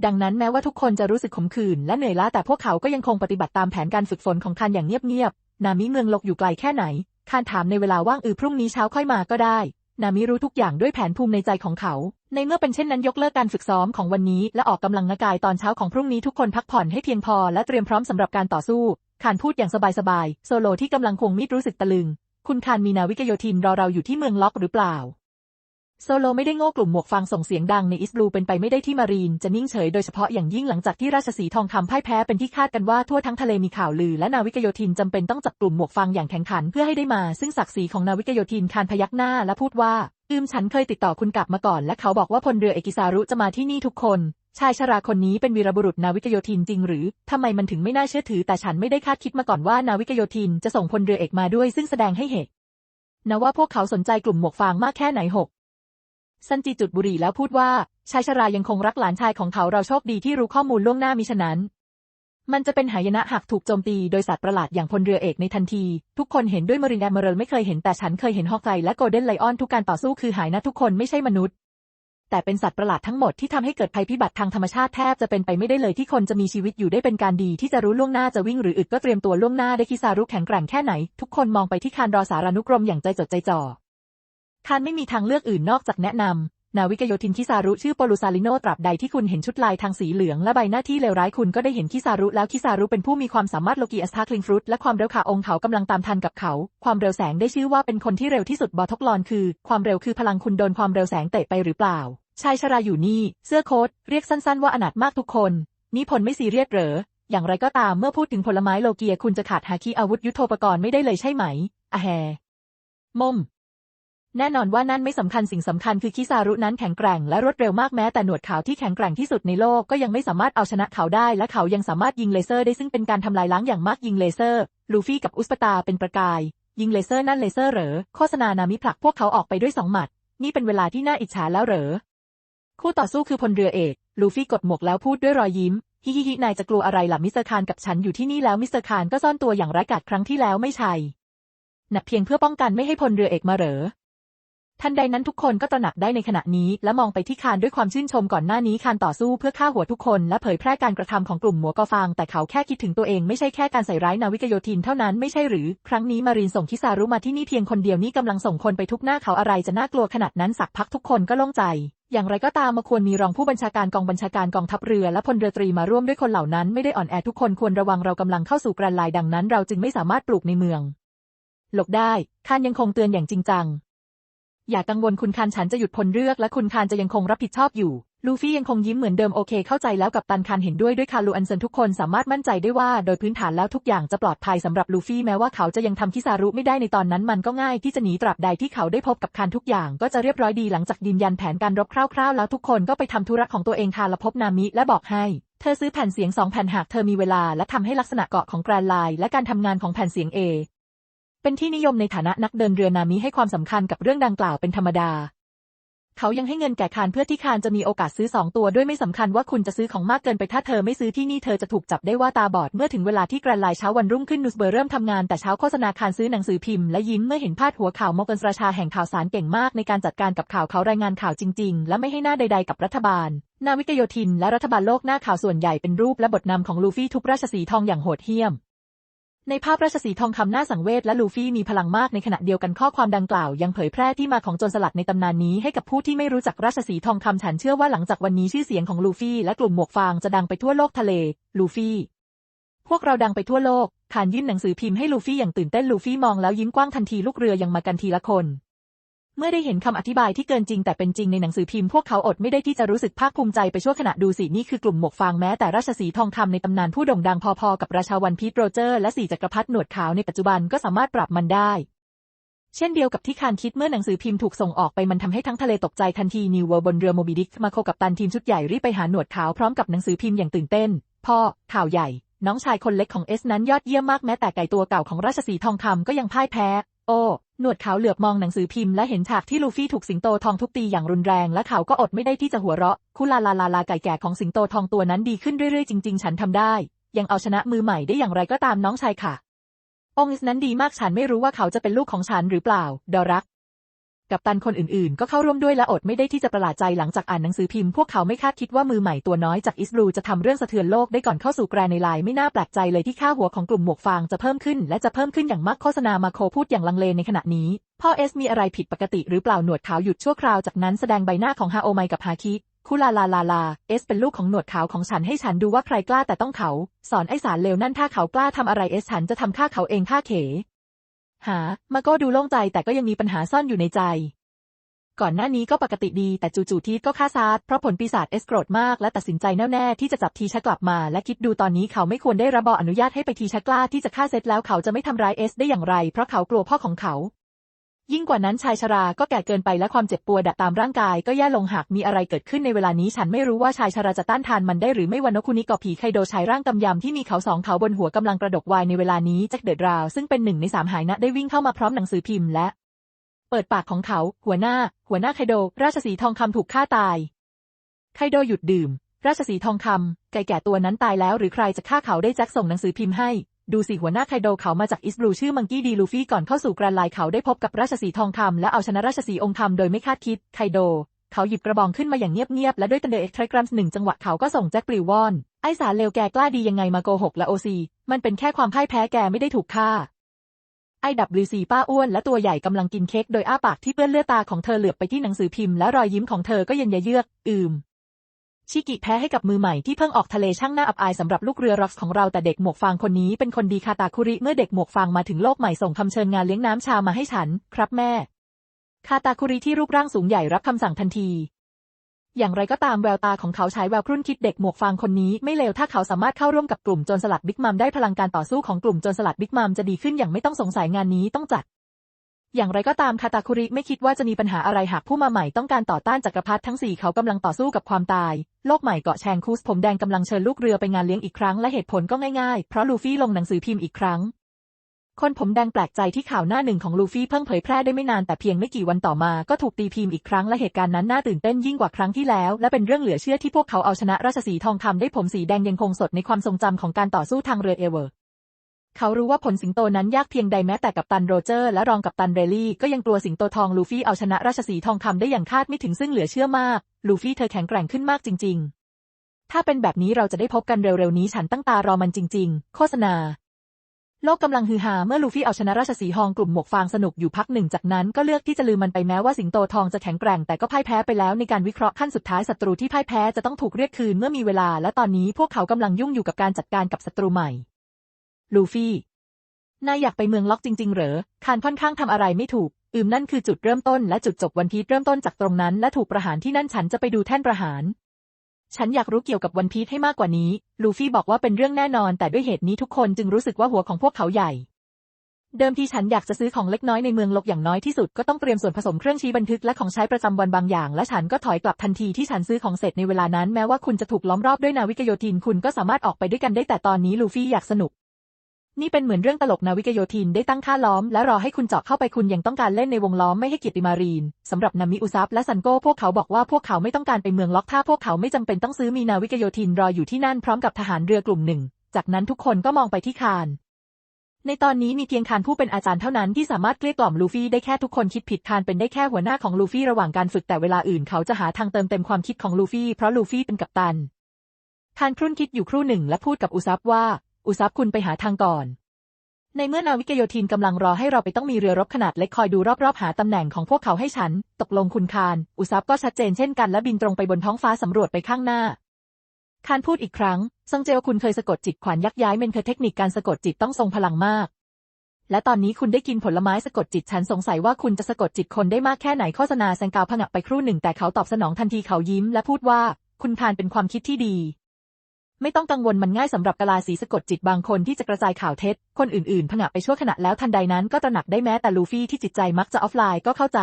ดังนั้นแม้ว่าทุกคนจะรู้สึกขมขื่นและเหนื่อยล้าแต่พวกเขาก็ยังคงปฏิบัติตามแผนการฝึกฝนของคานอย่างเงียบๆ นามิเมืองลกอยู่ไกลแค่ไหน คานถามในเวลาว่างอือพรุ่งนี้เช้าค่อยมาก็ได้ นามิรู้ทุกอย่างด้วยแผนภูมิในใจของเขา ในเมื่อเป็นเช่นนั้นยกเลิกการฝึกซ้อมของวันนี้ และออกกำลังกายตอนเช้าของพรุ่งนี้ทุกคนพักผ่อนให้เพียงพอและเตรียมพร้อมสำหรับการต่อสู้ คานพูดอย่างสบายๆ โซโลที่กำลังควงมีดรู้สึกตะลึง คุณคานมีนาวิกโยธินรอเราอยู่ที่เมืองล็อกหรือเปล่า โซโลไม่ได้โง่กลุ่มหมวกฟังส่งเสียงดังในอิสบลูเป็นไปไม่ได้ที่มารีนจะนิ่งเฉยโดยเฉพาะอย่างยิ่งหลังจากที่ราชสีทองคำพ่ายแพ้เป็นที่คาดกันว่าทั่วทั้งทะเลมีข่าวลือและนาวิกโยธินจำเป็นต้องจับกลุ่มหมวกฟังอย่างแข่งขันเพื่อให้ได้มา ซึ่งศักดิ์ศรีของนาวิกโยธินคานพยักหน้าและพูดว่า อืมฉันเคยติดต่อคุณกลับมาก่อน และเขาบอกว่าพลเรือเอกิซารุจะมาที่นี่ทุกคน ชายชราคนนี้เป็นวีรบุรุษนาวิกโยธินจริงหรือทำไมมันถึงไม่น่าเชื่อถือแต่ฉันไม่ได้คาดคิดมาก่อนว่านาวิกโยธินจะส่งพลเรือเอกมาด้วย ซึ่งแสดงให้เห็นนะว่าพวกเขาสนใจกลุ่มหมวกฟางมากแค่ไหนหก ซันจิจุดบุหรี่แล้วพูดว่า ชายชรายังคงรักหลานชายของเขาเราโชคดีที่รู้ข้อมูลล่วงหน้ามิฉะนั้น มันจะเป็นหายนะหากถูกโจมตีโดยสัตว์ประหลาดอย่างพลเรือเอกในทันที ทุกคนเห็นด้วยมรินแอมเมอร์ไม่เคยเห็นแต่ฉันเคยเห็นฮอกไกและโกลเด้นไลออนทุกการต่อสู้คือหายนะทุกคนไม่ใช่มนุษย์ แต่เป็นสัตว์ประหลาดทั้งหมดที่ทำให้เกิดภัยพิบัติทางธรรมชาติแทบจะเป็นไปไม่ได้เลยที่คนจะมีชีวิตอยู่ได้เป็นการดีที่จะรู้ล่วงหน้าจะวิ่งหรืออึดก็เตรียมตัวล่วงหน้าได้คิซารุแข็งแกร่งแค่ไหน ทุกคนมองไปที่คานรอสารานุกรมอย่างใจจดใจจ่อ คานไม่มีทางเลือกอื่นนอกจากแนะนำ นาวิกโยธินคิซารุชื่อโปลูซาลิโนตราบใดที่คุณเห็นชุดลายทางสีเหลืองและใบหน้าที่เลวร้ายคุณก็ได้เห็นคิซารุแล้วคิซารุเป็นผู้มีความสามารถโลกีอัสทาคลิงฟรุตและความเร็วขาองค์เขากำลังตามทันกับเขา ความเร็วแสงได้ชื่อว่าเป็นคนที่เร็วที่สุดบอทกลอนคือ ความเร็วคือพลังคุณโดนความเร็วแสงเตะไปหรือเปล่าชายชราอยู่นี่ เสื้อโค้ทเรียกสั้นๆว่าอนาถมากทุกคนนี่พลไม่ซีเรียสเหรอ อย่างไรก็ตามเมื่อพูดถึงผลไม้โลเกียคุณจะขาดฮาคิอาวุธยุทโธปกรณ์ไม่ได้เลยใช่ไหมอะแฮมม แน่นอนว่านั่นไม่สำคัญสิ่งสำคัญคือคิซารุนั้นแข็งแกร่งและรวดเร็วมากแม้แต่หนวดขาวที่แข็งแกร่งที่สุดในโลกก็ยังไม่สามารถเอาชนะเขาได้ และเขายังสามารถยิงเลเซอร์ได้ซึ่งเป็นการทำลายล้างอย่างมากยิงเลเซอร์ ลูฟี่กับอุสปตาเป็นประกาย ยิงเลเซอร์นั่นเลเซอร์เหรอโฆษณานามิผลักพวกเขาออกไปด้วยสองหมัด นี่เป็นเวลาที่น่าอิจฉาแล้วเหรอคู่ต่อสู้คือพลเรือเอก ลูฟี่กดหมวกแล้วพูดด้วยรอยยิ้มฮิฮิฮินายจะกลัวอะไรล่ะมิสเตอร์คานกับฉันอยู่ที่นี่แล้วมิสเตอร์คานก็ซ่อนตัวอย่างร้ายกาจครั้งที่แล้วไม่ใช่หนักเพียงเพื่อป้องกันไม่ให้พลเรือเอกมาเหรอ ทันใดนั้นทุกคนก็ตระหนักได้ในขณะนี้ และมองไปที่คานด้วยความชื่นชมก่อนหน้านี้คานต่อสู้เพื่อฆ่าหัวทุกคนและเผยแพร่การกระทำของกลุ่มหมัวกอฟาง แต่เขาแค่คิดถึงตัวเองไม่ใช่แค่การใส่ร้ายนาวิกโยธินเท่านั้นไม่ใช่หรือ ครั้งนี้มารินส่งคิซารุมาที่นี่เพียงคนเดียวนี่กำลังส่งคนไปทุกหน้าเขาอะไรจะน่ากลัวขนาดนั้นสักพักทุกคนก็โล่งใจอย่างไรก็ตามมาควรมีรองผู้บัญชาการกองบัญชาการกองทัพเรือและพลเรือตรีมาร่วมด้วยคนเหล่านั้นไม่ได้อ่อนแอทุกคนควรระวังเรากำลังเข้าสู่แกรนไลน์ดังนั้นเราจึงไม่สามารถปลูกในเมือง หลบได้คานยังคงเตือนอย่างจริงจัง อย่ากังวลคุณคานฉันจะหยุดพลเรือกและคุณคานจะยังคงรับผิดชอบอยู่ ลูฟี่ยังคงยิ้มเหมือนเดิมโอเคเข้าใจแล้วกับตันคานเห็นด้วยด้วยคารูอันเซนทุกคนสามารถมั่นใจได้ว่าโดยพื้นฐานแล้วทุกอย่างจะปลอดภัยสำหรับลูฟี่แม้ว่าเขาจะยังทำคิซารุไม่ได้ในตอนนั้นมันก็ง่ายที่จะหนีตราบใดที่เขาได้พบกับคานทุกอย่าง ก็จะเรียบร้อยดีหลังจากยืนยันแผนการรบคร่าวๆ แล้วทุกคนก็ไปทำธุระของตัวเองคานละพบนามิและบอกให้เธอซื้อแผ่นเสียงสองแผ่นหากเธอมีเวลาและทำให้ลักษณะเกาะของแกรนไลน์และการทำงานของแผ่นเสียงเอ เป็นที่นิยมในฐานะนักเดินเรือนามิให้ความสำคัญกับเรื่องดังกล่าวเป็นธรรมดา เขายังให้เงินแก่คานเพื่อที่คานจะมีโอกาสซื้อสองตัวด้วยไม่สำคัญว่าคุณจะซื้อของมากเกินไปถ้าเธอไม่ซื้อที่นี่เธอจะถูกจับได้ว่าตาบอดเมื่อถึงเวลาที่แกรนไลน์เช้าวันรุ่งขึ้นนูสเบอร์เริ่มทำงานแต่เช้าโฆษณาคานซื้อหนังสือพิมพ์และยิ้มเมื่อเห็นพาดหัวข่าวมอกันราชาแห่งข่าวสารเก่งมากในการจัดการกับข่าวเขารายงานข่าวจริง ๆ และไม่ให้หน้าใด ๆ กับรัฐบาลนาวิกโยธินและรัฐบาลโลกหน้าข่าวส่วนใหญ่เป็นรูปและบทนำของลูฟี่ทุบราชสีห์ทองอย่างโหดเหี้ยม ในภาพราชสีทองคำหน้าสังเวชและลูฟี่มีพลังมากในขณะเดียวกันข้อความดังกล่าว ยังเผยแพร่ที่มาของโจรสลัดในตำนานนี้ให้กับผู้ที่ไม่รู้จักราชสีทองคำฉันเชื่อว่าหลังจากวันนี้ชื่อเสียงของลูฟี่และกลุ่มหมวกฟางจะดังไปทั่วโลกทะเล ลูฟี่ พวกเราดังไปทั่วโลกขานยื่นหนังสือพิมพ์ให้ลูฟี่อย่างตื่นเต้นลูฟี่มองแล้วยิ้มกว้างทันทีลูกเรือยังมากันทีละคน เมื่อได้เห็นคำอธิบายที่เกินจริงแต่เป็นจริงในหนังสือพิมพ์พวกเขาอดไม่ได้ที่จะรู้สึกภาคภูมิใจไปชั่วขณะดูสินี่คือกลุ่มหมวกฟางแม้แต่ราชสีทองคำในตำนานผู้โด่งดังพอๆกับราชาวันพีทโรเจอร์และสี่จักรพรรดิหนวดขาวในปัจจุบันก็สามารถปรับมันได้ เช่นเดียวกับที่คานคิดเมื่อหนังสือพิมพ์ถูกส่งออกไปมันทำให้ทั้งทะเลตกใจทันทีนิวเวอร์บนเรือโมบิดิกมาโคกับตันทีมชุดใหญ่รีบไปหาหนวดขาวพร้อมกับหนังสือพิมพ์อย่างตื่นเต้น พ่อ ข่าวใหญ่ น้องชายคนเล็กของเอสนั้นยอดเยี่ยมมากแม้แต่ไก่ตัวเก่าของราชสีทองคำก็ยังพ่ายแพ้ โอ้ หนวดขาวเหลือบมองหนังสือพิมพ์และเห็นฉากที่ลูฟี่ถูกสิงโตทองทุบตีอย่างรุนแรงและเขาก็อดไม่ได้ที่จะหัวเราะ คุลาลาลาลาไก่แก่ของสิงโตทองตัวนั้นดีขึ้นเรื่อยๆ จริง ๆ ฉันทำได้ ยังเอาชนะมือใหม่ได้อย่างไรก็ตามน้องชายค่ะ องค์นั้นดีมากฉันไม่รู้ว่าเขาจะเป็นลูกของฉันหรือเปล่า ดอรัก กับตันคนอื่นๆ ก็เข้าร่วมด้วยและอดไม่ได้ที่จะประหลาดใจหลังจากอ่านหนังสือพิมพ์พวกเขาไม่คาดคิดว่ามือใหม่ตัวน้อยจากอิสบลูจะทำเรื่องสะเทือนโลกได้ก่อนเข้าสู่แกรในไลน์ไม่น่าแปลกใจเลยที่ค่าหัวของกลุ่มหมวกฟางจะเพิ่มขึ้นและจะเพิ่มขึ้นอย่างมากโฆษณามาโคพูดอย่างลังเลในขณะนี้พ่อเอสมีอะไรผิดปกติหรือเปล่าหนวดขาวหยุดชั่วคราวจากนั้นแสดงใบหน้าของฮาโอไมกับฮาคิคุลาลาลาลา เอสเป็นลูกของหนวดขาวของฉันให้ฉันดูว่าใครกล้าแต่ต้องเขา สอนไอสารเลวนั่นถ้าเขากล้าทำอะไรเอสฉันจะทำฆ่าเขาเองฆ่าเข หา มาก็ดูโล่งใจแต่ก็ยังมีปัญหาซ่อนอยู่ในใจ ก่อนหน้านี้ก็ปกติดีแต่จู่ๆทีก็ฆ่าซาร์เพราะผลปีศาจเอสโกรธมากและตัดสินใจแน่วแน่ที่จะจับทีชะกลับมาและคิดดูตอนนี้เขาไม่ควรได้รับบอนุญาตให้ไปทีชะกล้าที่จะฆ่าเซตแล้วเขาจะไม่ทำร้ายเอสได้อย่างไรเพราะเขากลัวพ่อของเขา ยิ่งกว่านั้นชายชราก็แก่เกินไปและความเจ็บปวดตามร่างกายก็แย่ลงหากมีอะไรเกิดขึ้นในเวลานี้ฉันไม่รู้ว่าชายชราจะต้านทานมันได้หรือไม่วันนคุนิกอผีไคโดชายร่างกำยำที่มีเขาสองเขาบนหัวกำลังกระดกวายในเวลานี้แจ็คเดดราวซึ่งเป็นหนึ่งในสามหายนะได้วิ่งเข้ามาพร้อมหนังสือพิมพ์และ เปิดปากของเขา หัวหน้า หัวหน้าไคโด ราชสีทองคำถูกฆ่าตาย ไคโดหยุดดื่ม ราชสีทองคำไก่แก่ตัวนั้นตายแล้วหรือใครจะฆ่าเขาได้แจ็คส่งหนังสือพิมพ์ให้ ดูสิหัวหน้าไคโดเขามาจากอิสบลูชื่อมังกี้ดีลูฟี่ก่อนเข้าสู่กรนไลเขาได้พบกับราชสีทองคำและเอาชนะราชสีองค์ธรรมโดยไม่คาดคิดไคโด เขาหยิบกระบองขึ้นมาอย่างเงียบๆและด้วยตันเดอร์เอ็กทรกรัมส์หนึ่งจังหวะเขาก็ส่งแจ็คปลิววอนไอสารเลวแกกล้าดียังไงมาโกหกและโอซีมันเป็นแค่ความพ่ายแพ้แกไม่ได้ถูกฆ่าไอดับลิซีป้าอ้วนและตัวใหญ่กำลังกินเค้กโดยอ้าปากที่เปื้อนเลือดตาของเธอเหลือบไปที่หนังสือพิมพ์และรอยยิ้มของเธอก็เย็นยเยือก อืม ชิกิแพ้ให้กับมือใหม่ที่เพิ่งออกทะเลช่างน่าอับอายสำหรับลูกเรือร็อกส์ของเราแต่เด็กหมวกฟางคนนี้เป็นคนดีคาตาคุริเมื่อเด็กหมวกฟางมาถึงโลกใหม่ส่งคำเชิญงานเลี้ยงน้ำชามาให้ฉัน ครับแม่ คาตาคุริที่รูปร่างสูงใหญ่รับคำสั่งทันที อย่างไรก็ตามแววตาของเขาฉายแววครุ่นคิดเด็กหมวกฟางคนนี้ไม่เลวถ้าเขาสามารถเข้าร่วมกับกลุ่มโจรสลัดบิ๊กมัมได้พลังการต่อสู้ของกลุ่มโจรสลัดบิ๊กมัมจะดีขึ้นอย่างไม่ต้องสงสัยงานนี้ต้องจัด อย่างไรก็ตามคาตาคุริไม่คิดว่าจะมีปัญหาอะไรหากผู้มาใหม่ต้องการต่อต้านจักรพรรดิทั้งสี่เขากำลังต่อสู้กับความตาย โลกใหม่เกาะแชงคูสผมแดงกำลังเชิญลูกเรือไปงานเลี้ยงอีกครั้งและเหตุผลก็ง่ายๆ เพราะลูฟี่ลงหนังสือพิมพ์อีกครั้ง คนผมแดงแปลกใจที่ข่าวหน้าหนึ่งของลูฟี่เพิ่งเผยแพร่ได้ไม่นานแต่เพียงไม่กี่วันต่อมาก็ถูกตีพิมพ์อีกครั้งและเหตุการณ์นั้นน่าตื่นเต้นยิ่งกว่าครั้งที่แล้ว และเป็นเรื่องเหลือเชื่อที่พวกเขาเอาชนะราชสีทองคำได้ผมสีแดงยังคงสดในความทรงจำของการต่อสู้ทางเรือเอเวอร์ เขารู้ว่าผลสิงโตนั้นยากเพียงใดแม้แต่กับตันโรเจอร์และรองกับตันเรลลี่ก็ยังกลัวสิงโตทองลูฟี่เอาชนะราชสีทองคำได้อย่างคาดไม่ถึงซึ่งเหลือเชื่อมาก ลูฟี่เธอแข็งแกร่งขึ้นมากจริง ๆ ถ้าเป็นแบบนี้เราจะได้พบกันเร็วๆนี้ฉันตั้งตารอมันจริง ๆ โฆษณา โลกกำลังฮือฮาเมื่อลูฟี่เอาชนะราชสีห์ทองกลุ่มหมวกฟางสนุกอยู่พักหนึ่งจากนั้นก็เลือกที่จะลืมมันไปแม้ว่าสิงโตทองจะแข็งแกร่งแต่ก็พ่ายแพ้ไปแล้วในการวิเคราะห์ขั้นสุดท้ายศัตรูที่พ่ายแพ้จะต้องถูกเรียกคืนเมื่อมีเวลา และตอนนี้พวกเขากำลังยุ่งอยู่กับการจัดการกับศัตรูใหม่ ลูฟี่ นายอยากไปเมืองล็อกจริง ๆ เหรอคานค่อนข้างทำอะไรไม่ถูก อืมนั่นคือจุดเริ่มต้นและจุดจบวันพีชเริ่มต้นจากตรงนั้น และถูกประหารที่นั่นฉันจะไปดูแท่นประหาร ฉันอยากรู้เกี่ยวกับวันพีชให้มากกว่านี้ ลูฟี่บอกว่าเป็นเรื่องแน่นอน แต่ด้วยเหตุนี้ทุกคนจึงรู้สึกว่าหัวของพวกเขาใหญ่เดิมทีฉันอยากจะซื้อของเล็กน้อยในเมืองลกอย่างน้อยที่สุดก็ต้องเตรียมส่วนผสมเครื่องชี้บันทึกและของใช้ประจำวันบางอย่าง และฉันก็ถอยกลับทันทีที่ฉันซื้อของเสร็จในเวลานั้นแม้ว่าคุณจะถูกล้อมรอบด้วยนาวิกโยธินคุณก็สามารถออกไปด้วยกันได้แต่ตอนนี้ลูฟี่อยากสนุก นี่เป็นเหมือนเรื่องตลกนาวิกโยธินได้ตั้งค่าล้อม และรอให้คุณเจาะเข้าไปคุณยังต้องการเล่นในวงล้อมไม่ให้เกียรติมารีนสำหรับนามิอุซับและซันโก้พวกเขาบอกว่าพวกเขาไม่ต้องการไปเมืองล็อกถ้าพวกเขาไม่จำเป็นต้องซื้อมีนาวิกโยธินรออยู่ที่นั่นพร้อมกับทหารเรือกลุ่มหนึ่ง จากนั้นทุกคนก็มองไปที่คานในตอนนี้มีเพียงคานผู้เป็นอาจารย์เท่านั้นที่สามารถเกลี้ยกล่อมลูฟี่ได้แค่ทุกคนคิดผิดคานเป็นได้แค่หัวหน้าของลูฟี่ระหว่างการฝึกแต่เวลาอื่นเขาจะหาทางเติมเต็มความคิดของลูฟี่เพราะลูฟี่เป็นกัปตันคานครุ่นคิดอยู่ครู่หนึ่งและพูดกับอุซับว่า อุซับคุณไปหาทางก่อน ในเมื่อนาวิกโยธินกำลังรอให้เราไปต้องมีเรือรบขนาดเล็กคอยดูรอบๆหาตำแหน่งของพวกเขาให้ฉัน ตกลงคุณคาร อุซับก็ชัดเจนเช่นกันและบินตรงไปบนท้องฟ้าสำรวจไปข้างหน้าคานพูดอีกครั้งซงเจลคุณเคยสะกดจิตขวัญยักย้ายเมนเคอเทคนิคการสะกดจิตต้องทรงพลังมาก และตอนนี้คุณได้กินผลไม้สะกดจิตฉันสงสัยว่าคุณจะสะกดจิตคนได้มากแค่ไหนโฆษณาแซงกาวผงักไปครู่หนึ่งแต่เขาตอบสนองทันทีเขายิ้มและพูดว่า คุณคานเป็นความคิดที่ดี ไม่ต้องกังวลมันง่ายสำหรับกลาสีสะกดจิตบางคนที่จะกระจายข่าวเท็จ คนอื่นๆผงะไปชั่วขณะแล้วทันใดนั้นก็ตระหนักได้แม้แต่ลูฟี่ที่จิตใจมักจะออฟไลน์ก็เข้าใจ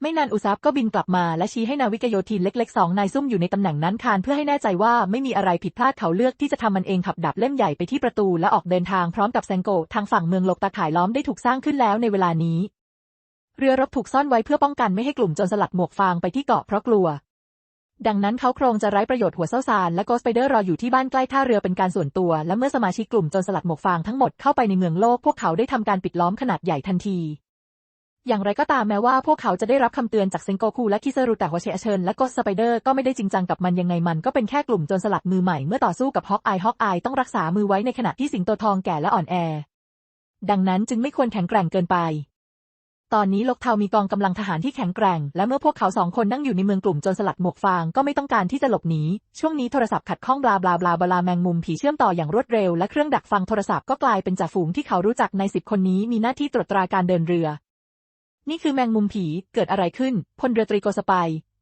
ไม่นานอุซับก็บินกลับมาและชี้ให้นาวิกโยธินเล็กๆสองนายซุ่มอยู่ในตำแหน่งนั้นคานเพื่อให้แน่ใจว่าไม่มีอะไรผิดพลาดเขาเลือกที่จะทำมันเองขับดับเล่มใหญ่ไปที่ประตูและออกเดินทางพร้อมกับแซงโกทางฝั่งเมืองโลกตาข่ายล้อมได้ถูกสร้างขึ้นแล้วในเวลานี้ เรือรบถูกซ่อนไว้เพื่อป้องกันไม่ให้กลุ่มโจรสลัดหมวกฟางไปที่เกาะเพราะกลัว ดังนั้นเขาโครงจะไร้ประโยชน์หัวเส้าซานและโกสไปเดอร์รออยู่ที่บ้านใกล้ท่าเรือเป็นการส่วนตัว และเมื่อสมาชิกกลุ่มจรสลัดหมวกฟางทั้งหมดเข้าไปในเมืองโลกพวกเขาได้ทำการปิดล้อมขนาดใหญ่ทันที อย่างไรก็ตามแม้ว่าพวกเขาจะได้รับคำเตือนจากเซนโกคูและคิซารุแต่หัวเชเชิญและโกสไปเดอร์ก็ไม่ได้จริงจังกับมันยังไงมันก็เป็นแค่กลุ่มจรสลัดมือใหม่เมื่อต่อสู้กับฮอกอายฮอกอายต้องรักษามือไว้ในขณะที่สิงโตทองแก่และอ่อนแอ ดังนั้นจึงไม่ควรแข็งแกร่งเกินไป ตอนนี้ลกเทามีกองกำลังทหารที่แข็งแกร่ง และเมื่อพวกเขาสองคนนั่งอยู่ในเมืองกลุ่มจรสลัดหมวกฟางก็ไม่ต้องการที่จะหลบหนี ช่วงนี้โทรศัพท์ขัดข้องบลาบลาบลาบลาแมงมุมผีเชื่อมต่ออย่างรวดเร็วและเครื่องดักฟังโทรศัพท์ก็กลายเป็นจ่าฝูงที่เขารู้จักในสิบคนนี้มีหน้าที่ตรวจตราการเดินเรือ นี่คือแมงมุมผี เกิดอะไรขึ้น พลเรือตรีโกสไป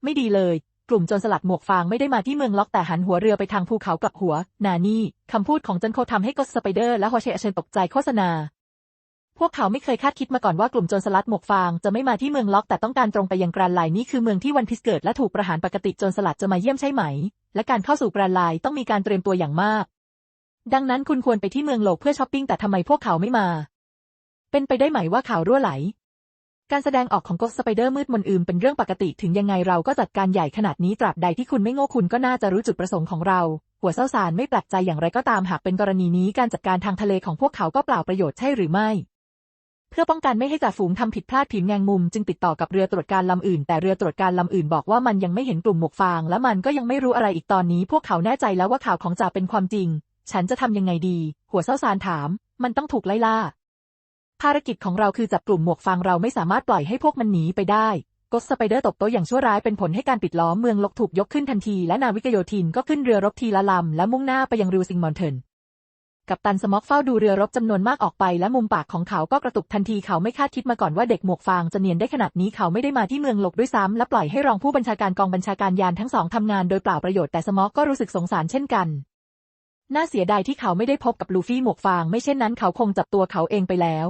ไม่ดีเลย กลุ่มจรสลัดหมวกฟางไม่ได้มาที่เมืองล็อกแต่หันหัวเรือไปทางภูเขากลับหัว นานี่คำพูดของจันโคทำให้กสไปเดอร์และฮอเชอเชนตกใจโฆษณา พวกเขาไม่เคยคาดคิดมาก่อนว่ากลุ่มโจรสลัดหมวกฟางจะไม่มาที่เมืองล็อกแต่ต้องการตรงไปยังแกรนไลน์นี่คือเมืองที่วันพิสเกิดและถูกประหารปกติโจรสลัดจะมาเยี่ยมใช่ไหม และการเข้าสู่แกรนไลน์ต้องมีการเตรียมตัวอย่างมาก ดังนั้นคุณควรไปที่เมืองโลกเพื่อช้อปปิ้งแต่ทำไมพวกเขาไม่มา เป็นไปได้ไหมว่าข่าวรั่วไหล การแสดงออกของก็สไปเดอร์มืดมนอืมเป็นเรื่องปกติถึงยังไงเราก็จัดการใหญ่ขนาดนี้ตราบใดที่คุณไม่โง่คุณก็น่าจะรู้จุดประสงค์ของเรา หัวเส้าสารไม่แปลกใจอย่างไรก็ตามหากเป็นกรณีนี้การจัดการทางทะเลของพวกเขาก็เปล่าประโยชน์ใช่หรือไม่ เพื่อป้องกันไม่ให้จ่าฝูงทำผิดพลาดผิวแงงมุม จึงติดต่อกับเรือตรวจการลำอื่น แต่เรือตรวจการลำอื่นบอกว่ามันยังไม่เห็นกลุ่มหมวกฟาง และมันก็ยังไม่รู้อะไรอีกตอนนี้พวกเขาแน่ใจแล้วว่าข่าวของจ่าเป็นความจริง ฉันจะทำยังไงดี หัวเส้าสารถาม มันต้องถูกไล่ล่า ภารกิจของเราคือจับกลุ่มหมวกฟางเราไม่สามารถปล่อยให้พวกมันหนีไปได้กสไปเดอร์ตบโต๊ะอย่างชั่วร้ายเป็นผลให้การปิดล้อมเมืองลกถูกยกขึ้นทันทีและนาวิกโยธินก็ขึ้นเรือรบทีละลำและมุ่งหน้าไปยังริวซิงมอนเทน กับตันสม็อกเฝ้าดูเรือรบจำนวนมากออกไปและมุมปากของเขาก็กระตุกทันทีเขาไม่คาดคิดมาก่อนว่าเด็กหมวกฟางจะเนียนได้ขนาดนี้เขาไม่ได้มาที่เมืองหลกด้วยซ้ำและปล่อยให้รองผู้บัญชาการกองบัญชาการยานทั้งสองทำงานโดยเปล่าประโยชน์แต่สม็อกก็รู้สึกสงสารเช่นกัน น่าเสียดายที่เขาไม่ได้พบกับลูฟี่หมวกฟาง ไม่เช่นนั้นเขาคงจับตัวเขาเองไปแล้ว